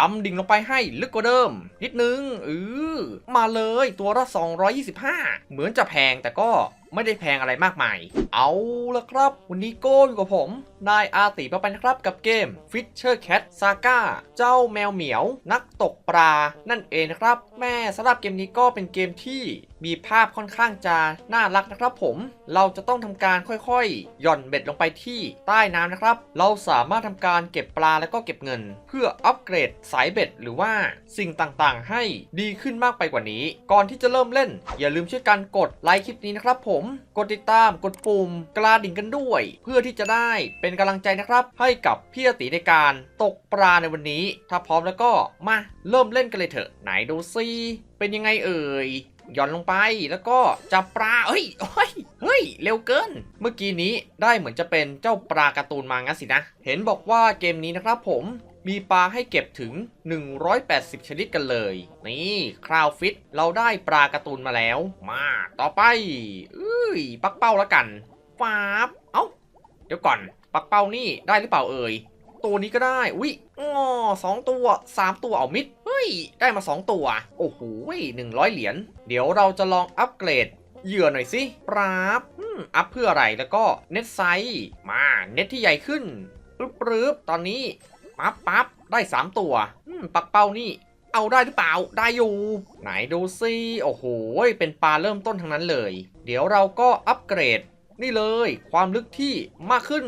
ดำดิ่งลงไปให้ลึกกว่าเดิม นิดนึง อือ มาเลยตัวละ 225 เหมือนจะแพงแต่ก็ ไม่ได้แพงอะไรมากมาย เอาละครับ วันนี้โก้อยู่กับผม นายอาติมาไปนครับกับเกม Fisher Cat Saga เจ้าแมวเหมียว นักตกปลา นั่นเองนะครับ แม่สำหรับเกมนี้ก็เป็นเกมที่มีภาพค่อนข้างจะน่ารักนะครับผม เราจะต้องทำการค่อยๆ หย่อนเบ็ดลงไปที่ใต้น้ำนะครับ เราสามารถทำการเก็บปลาแล้วก็เก็บเงิน เพื่ออัปเกรดสายเบ็ดหรือว่าสิ่งต่างๆ ให้ดีขึ้นมากไปกว่านี้ ก่อนที่จะเริ่มเล่น อย่าลืมช่วยกันกดไลค์คลิปนี้นะครับผมกดติดตามกดปุ่มกระดิ่งกันด้วย เพื่อที่จะได้เป็นกำลังใจนะครับ ให้กับพี่อติในการตกปลาในวันนี้ ถ้าพร้อมแล้วก็มาเริ่มเล่นกันเลยเถอะ ไหนดูซิเป็นยังไงเอ่ยย่อนลงไปแล้วก็จับปลาเฮ้ยเฮ้ย เฮ้ย เร็วเกิน เมื่อกี้นี้ได้เหมือนจะเป็นเจ้าปลาการ์ตูนมางั้นสินะ เห็นบอกว่าเกมนี้นะครับผม มีปลาให้เก็บถึง 180 ชนิดกันเลย นี่คราวฟิตเราได้ปลาการ์ตูนมาแล้ว มาต่อไปเอ้ยปักเป้าแล้วกันฟาบเอ้า เดี๋ยวก่อน ปักเป้านี่ได้หรือเปล่าเอ่ยตัวนี้ก็ได้อุ้ยอ๋อสองตัวสามตัวเอามิดเฮ้ย ได้มาสองตัว โอ้โหหนึ่งร้อยเหรียญเดี๋ยวเราจะลองอัปเกรดเหยื่อหน่อยสิปราบอืมอัพเพื่ออะไรแล้วก็เน็ตไซส์มาเน็ตที่ใหญ่ขึ้นปึ๊บปึ๊บตอนนี้ ปั๊บปั๊บได้3ตัวปักเป้านี่เอาได้หรือเปล่าได้อยู่ ไหนดูซิโอ้โหเป็นปลาเริ่มต้นทั้งนั้นเลย เดี๋ยวเราก็อัปเกรด นี่เลย ความลึกที่มากขึ้น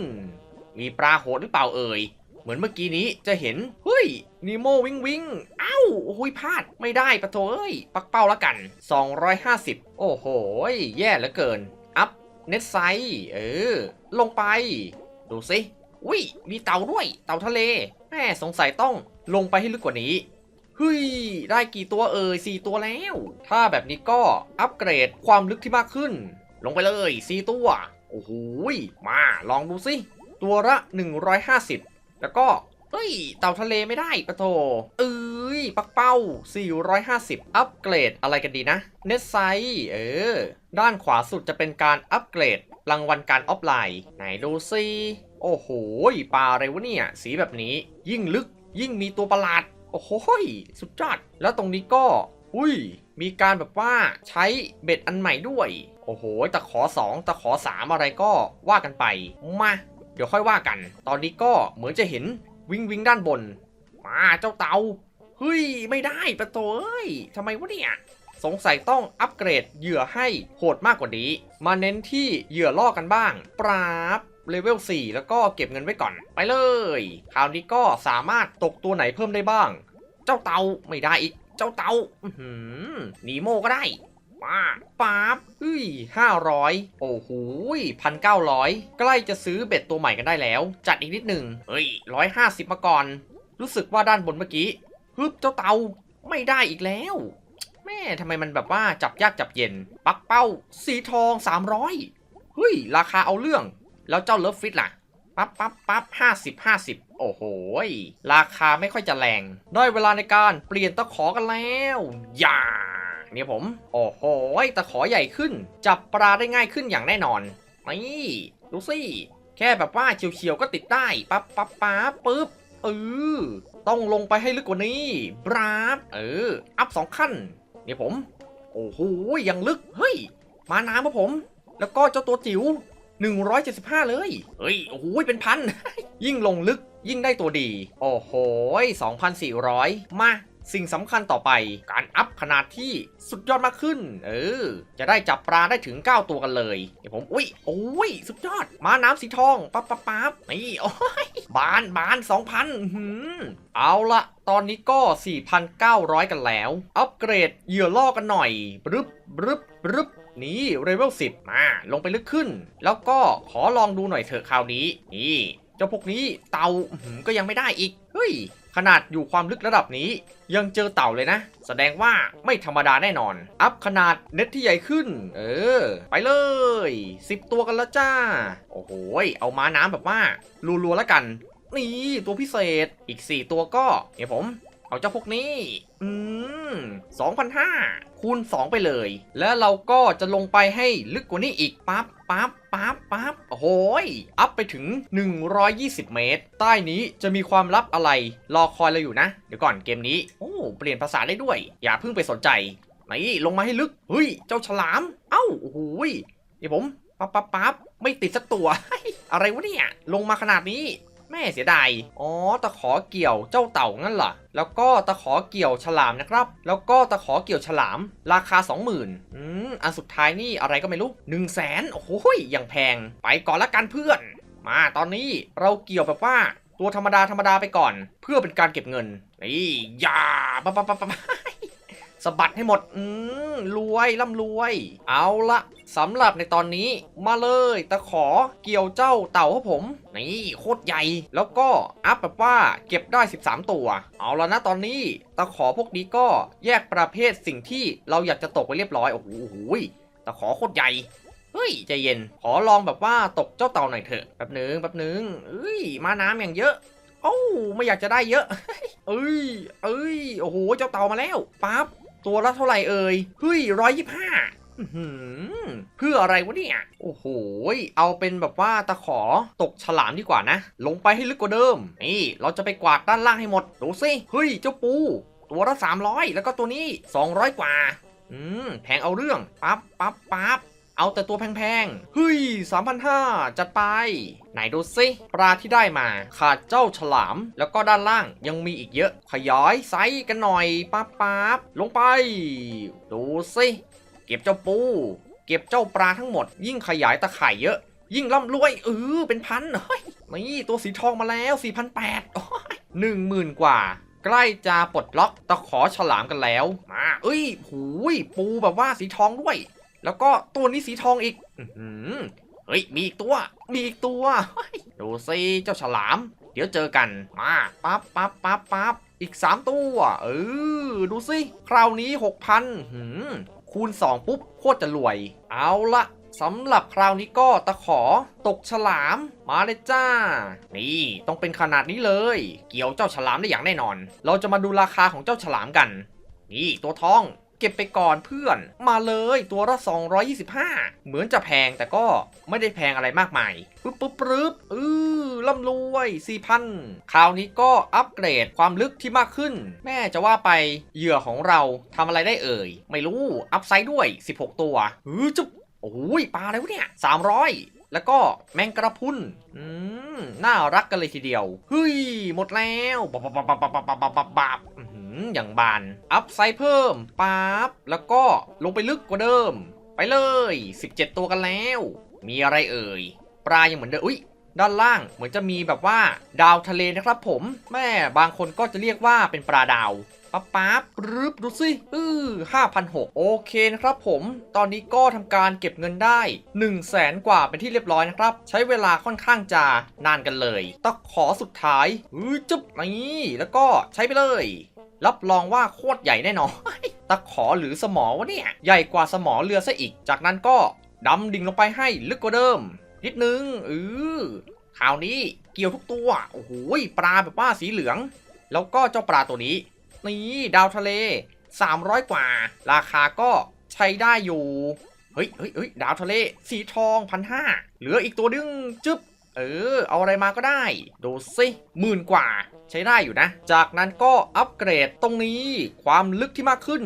มีปลาโหดหรือเปล่าเอ่ยเหมือนเมื่อกี้นี้จะเห็นเฮ้ยนีโมวิงวิงเอ้าโอ้ยพลาดไม่ได้ปะโถเอ้ย ปักเป้าแล้วกัน 250 โอ้โหแย่เหลือเกิน อัพเน็ตไซเออ ลงไป ดูสิ อุ้ยมีเต่าด้วย เต่าทะเลแม่สงสัยต้องลงไปให้ลึกกว่านี้เฮ้ยได้กี่ตัวเอ่ยสี่ตัวแล้ว ถ้าแบบนี้ก็อัปเกรดความลึกที่มากขึ้น ลงไปเลยสี่ตัวโอ้โหยมาลองดูสิตัวละ 150 แล้วก็เอ้ย เต่าทะเลไม่ได้ปะโถเอ้ย ปักเป้า 450 อัปเกรดอะไรกันดีนะ เน็ตไซ เออ ด้านขวาสุดจะเป็นการอัปเกรด รางวัลการออฟไลน์ ไหนดูซิโอ้โหปลาอะไรวะเนี่ย สีแบบนี้ ยิ่งลึก ยิ่งมีตัวประหลาด โอ้โหสุดยอด แล้วตรงนี้ก็ อุ้ย มีการแบบว่าใช้เบ็ดอันใหม่ด้วย โอ้โหตะขอ 2 ตะขอ 3 อะไรก็ว่ากันไป มา เดี๋ยวค่อยว่ากัน ตอนนี้ก็เหมือนจะเห็นวิงวิงด้านบน มาเจ้าเตาเฮ้ย ไม่ได้ประตูเอ้ยทำไมวะเนี่ย สงสัยต้องอัปเกรดเหยื่อให้โหดมากกว่านี้ มาเน้นที่เหยื่อล่อกันบ้าง ปราบเลเวล 4 แล้วก็เก็บเงินไว้ก่อน ไปเลย คราวนี้ก็สามารถตกตัวไหนเพิ่มได้บ้าง เจ้าเตาไม่ได้อีก เจ้าเตาอือหือนีโมก็ได้มาป๊าบเฮ้ยห้าร้อยโอ้โหพันเก้าร้อยใกล้จะซื้อเบ็ดตัวใหม่กันได้แล้ว จัดอีกนิดหนึ่งเฮ้ยร้อยห้าสิบมาก่อน รู้สึกว่าด้านบนเมื่อกี้ฮึบเจ้าเตาไม่ได้อีกแล้ว ทำไมมันแบบว่าจับยากจับเย็น ปักเป้า สีทอง 300เฮ้ย ราคาเอาเรื่อง แล้วเจ้าเลิฟฟิตล่ะ ปั๊บปั๊บปั๊บห้าสิบห้าสิบโอ้โห ราคาไม่ค่อยจะแรง ได้เวลาในการเปลี่ยนตะขอกันแล้ว อย่าเนี่ยผม โอ้โห ตะขอใหญ่ขึ้น จับปลาได้ง่ายขึ้นอย่างแน่นอน นี่ดูสิ แค่แบบว่าเฉียวๆก็ติดได้ ปั๊บปั๊บปั๊บปึ๊บเออต้องลงไปให้ลึกกว่านี้บราบเออ อัพสองขั้น เนี่ยผม โอ้โหยังลึก เฮ้ย มาน้ำครับผม แล้วก็เจ้าตัวจิ๋ว175 เลย เฮ้ย โอ้โห เป็นพัน ยิ่งลงลึกยิ่งได้ตัวดี โอ้โห 2,400 มา สิ่งสำคัญต่อไปการอัพขนาดที่สุดยอดมากขึ้น เออ จะได้จับปลาได้ถึง 9 ตัวกันเลยเดี๋ยวผมอุ้ยโอ้ยสุดยอด มาน้ำสีทองปั๊บปั๊บปั๊บนี่โอ้ยบานบาน2,000หืมเอาละตอนนี้ก็ 4,900 กันแล้ว อัปเกรดเหยื่อล่อกันหน่อยบรึบบรึบบรึบนี่เลเวล10 มา ลงไปลึกขึ้น แล้วก็ขอลองดูหน่อยเถอะคราวนี้ นี่ จ้าพวกนี้เต่าก็ยังไม่ได้อีก เฮ้ย ขนาดอยู่ความลึกระดับนี้ ยังเจอเต่าเลยนะ แสดงว่าไม่ธรรมดาแน่นอน อัพขนาดเน็ตที่ใหญ่ขึ้น เออ ไปเลย 10 ตัวกันแล้วจ้า โอ้โห เอาม้าน้ำแบบว่ารัวๆแล้วกัน นี่ตัวพิเศษอีก 4 ตัวก็ เดี๋ยวผม เอาเจ้าพวกนี้ อืม 2,500คูณ 2 ไปเลย แล้วเราก็จะลงไปให้ลึกกว่านี้อีกปั๊บปั๊บปั๊บปั๊บโอ้โหยอัพไปถึง 120 เมตร ใต้นี้จะมีความลับอะไร รอคอยเราอยู่นะ เดี๋ยวก่อนเกมนี้ โอ้ เปลี่ยนภาษาได้ด้วย อย่าเพิ่งไปสนใจนี่ลงมาให้ลึก เฮ้ย เจ้าฉลาม เอ้า โอ้โหยเดี๋ยวผม ปั๊บปั๊บปั๊บไม่ติดสักตัว อะไรวะเนี่ย ลงมาขนาดนี้ แม่เสียดาย อ๋อ ตะขอเกี่ยวเจ้าเต่างั้นเหรอ แล้วก็ตะขอเกี่ยวฉลามนะครับ แล้วก็ตะขอเกี่ยวฉลาม ราคา 20,000อืม อันสุดท้ายนี่อะไรก็ไม่รู้ 1 0 0 0 0แสนโอ้โหยอย่างแพง ไปก่อนละกันเพื่อน มาตอนนี้เราเกี่ยวแบบว่าตัวธรรมดาธรรมดาไปก่อน เพื่อเป็นการเก็บเงินนี่อย่าปั๊บปั๊บปั๊บปั๊บ สะบัดให้หมด อืมรวยร่ำรวย เอาละสำหรับในตอนนี้มาเลยตะขอเกี่ยวเจ้าเต่าครับผม นี่โคตรใหญ่ แล้วก็อัพแบบว่าเก็บได้ 13 ตัว เอาละนะตอนนี้ตะขอพวกนี้ก็แยกประเภทสิ่งที่เราอยากจะตกไว้เรียบร้อย โอ้โหตะขอโคตรใหญ่เฮ้ยใจเย็น ขอลองแบบว่าตกเจ้าเต่าหน่อยเถอะแป๊บหนึ่งแป๊บหนึ่งเอ้ยมาน้ำอย่างเยอะโอ้ไม่อยากจะได้เยอะ เอ้ย เอ้ย โอ้โห เจ้าเต่ามาแล้วปั๊บ ตัวละเท่าไหร่เอ่ยเฮ้ยร้อยยี่ห้าเพื่ออะไรวะเนี่ย โอ้โห เอาเป็นแบบว่าตะขอตกฉลามดีกว่านะ ลงไปให้ลึกกว่าเดิม นี่ เราจะไปกวาดด้านล่างให้หมด ดูสิ เฮ้ย เจ้าปู ตัวละ300 แล้วก็ตัวนี้ 200 กว่า อืม แพงเอาเรื่อง ปั๊บปั๊บปั๊บ เอาแต่ตัวแพงๆ เฮ้ย3,500 จัดไป ไหนดูสิปลาที่ได้มาขาดเจ้าฉลาม แล้วก็ด้านล่างยังมีอีกเยอะ ขยายไซส์กันหน่อยปั๊บปั๊บลงไป ดูสิเก็บเจ้าปู เก็บเจ้าปลาทั้งหมด ยิ่งขยายตะข่ายเยอะ ยิ่งร่ำรวยเออเป็นพันเฮ้ยนี่ตัวสีทองมาแล้ว4,800หนึ่งหมื่นกว่าใกล้จะปลดล็อกตะขอฉลามกันแล้ว มา เอ้ย หูย ปูแบบว่าสีทองด้วย แล้วก็ตัวนี้สีทองอีกอเฮ้ย มีอีกตัว มีอีกตัวดูสิเจ้าฉลาม เดี๋ยวเจอกัน มาปั๊บปั๊บปั๊บปั๊บอีก 3 ตัว เออ ดูสิ คราวนี้ 6,000หืมคูณ 2 ปุ๊บ โคตรจะรวย เอาละสำหรับคราวนี้ก็ตะขอตกฉลามมาเลยจ้า นี่ต้องเป็นขนาดนี้เลย เกี่ยวเจ้าฉลามได้อย่างแน่นอน เราจะมาดูราคาของเจ้าฉลามกัน นี่ตัวทอง เก็บไปก่อนเพื่อน มาเลยตัวละ 225 เหมือนจะแพงแต่ก็ไม่ได้แพงอะไรมากมายปึ๊บปึ๊บปึ๊บอือล่ำรวย4,000 คราวนี้ก็อัปเกรดความลึกที่มากขึ้น แม่จะว่าไปเหยื่อของเราทำอะไรได้เอ่ย ไม่รู้ อัพไซด์ด้วย 16 ตัวอือจุ๊บโอ้ยปลาแล้วเนี่ย300แล้วก็แมงกระพุนอืม น่ารักกันเลยทีเดียว เฮ้ย หมดแล้ว บับบับบับบับบับบับ อย่างบาน อัพไซด์เพิ่มปั๊บแล้วก็ลงไปลึกกว่าเดิม ไปเลย 17 ตัวกันแล้ว มีอะไรเอ่ย ปลายังเหมือนเดิมอุ้ยด้านล่างเหมือนจะมีแบบว่าดาวทะเลนะครับผมแม่บางคนก็จะเรียกว่าเป็นปลาดาวปั๊บปั๊บรึบดูสิอือห้าพันหกโอเคนะครับผม ตอนนี้ก็ทำการเก็บเงินได้1นึ่งแสนกว่าเป็นที่เรียบร้อยนะครับ ใช้เวลาค่อนข้างจะนานกันเลยตะขอสุดท้ายอือจุ๊บนี่แล้วก็ใช้ไปเลย รับรองว่าโคตรใหญ่แน่นอนตะขอหรือสมอวะเนี่ยใหญ่กว่าสมอเรือซะอีก จากนั้นก็ดำดิ่งลงไปให้ลึกกว่าเดิม นิดนึงเออคราวนี้เกี่ยวทุกตัวโอ้โหปลาแบบว่าสีเหลือง แล้วก็เจ้าปลาตัวนี้ นี่ดาวทะเล 300 กว่า ราคาก็ใช้ได้อยู่เฮ้ยเฮ้ยเฮ้ยดาวทะเล สีทองพันห้าเหลืออีกตัวดึงจึ๊บ เออ เอาอะไรมาก็ได้ ดูสิหมื่นกว่า ใช้ได้อยู่นะ จากนั้นก็อัปเกรดตรงนี้ความลึกที่มากขึ้น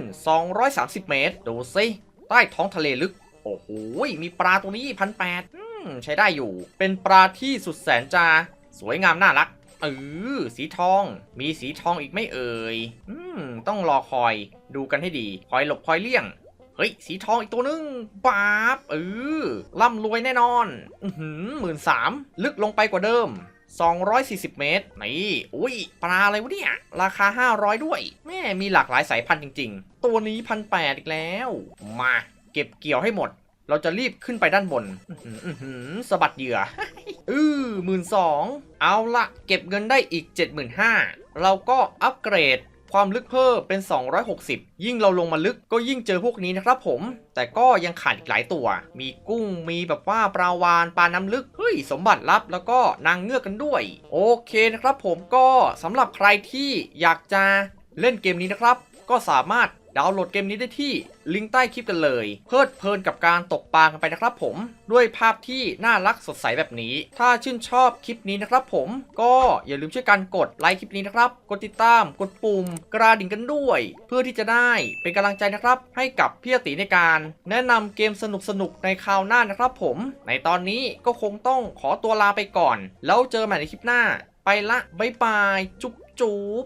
230 เมตร ดูสิใต้ท้องทะเลลึก โอ้โห มีปลาตัวนี้พันแปดใช้ได้อยู่ เป็นปลาที่สุดแสนจะสวยงามน่ารักเออสีทอง มีสีทองอีกไม่เอ่ยอืมต้องรอคอยดูกันให้ดี คอยหลบคอยเลี่ยง เฮ้ย สีทองอีกตัวนึงป๊าบเออร่ำรวยแน่นอน อือหือหมื่นสามลึกลงไปกว่าเดิม 240 เมตร นี่อุ้ย ปลาอะไรวะเนี่ย ราคา 500 ด้วย แม่มีหลากหลายสายพันธุ์จริง ๆ ตัวนี้พันแปดอีกแล้ว มา เก็บเกี่ยวให้หมด เราจะรีบขึ้นไปด้านบนสะบัดเหยื่อ อือหมื่นสอง เอาละ เก็บเงินได้อีก 75,000เราก็อัปเกรด ความลึกเพิ่มเป็น 260 ยิ่งเราลงมาลึกก็ยิ่งเจอพวกนี้นะครับผม แต่ก็ยังขาดอีกหลายตัว มีกุ้งมีแบบว่าปลาวานปลาน้ำลึกเฮ้ยสมบัติลับแล้วก็นางเงือกกันด้วย โอเคนะครับผมก็สำหรับใครที่อยากจะเล่นเกมนี้นะครับ ก็สามารถ ดาวน์โหลดเกมนี้ได้ที่ลิงก์ใต้คลิปกันเลย เพลิดเพลินกับการตกปลากันไปนะครับผม ด้วยภาพที่น่ารักสดใสแบบนี้ ถ้าชื่นชอบคลิปนี้นะครับผมก็อย่าลืมช่วยกันกดไลค์คลิปนี้นะครับ กดติดตาม กดปุ่ม กระดิ่งกันด้วย เพื่อที่จะได้เป็นกำลังใจนะครับ ให้กับพี่อติในการ แนะนำเกมสนุกๆในคราวหน้านะครับ ผม ในตอนนี้ก็คงต้องขอตัวลาไปก่อน แล้วเจอกันใหม่ในคลิปหน้า ไปละบ๊ายบาย จุ๊บจุ๊บ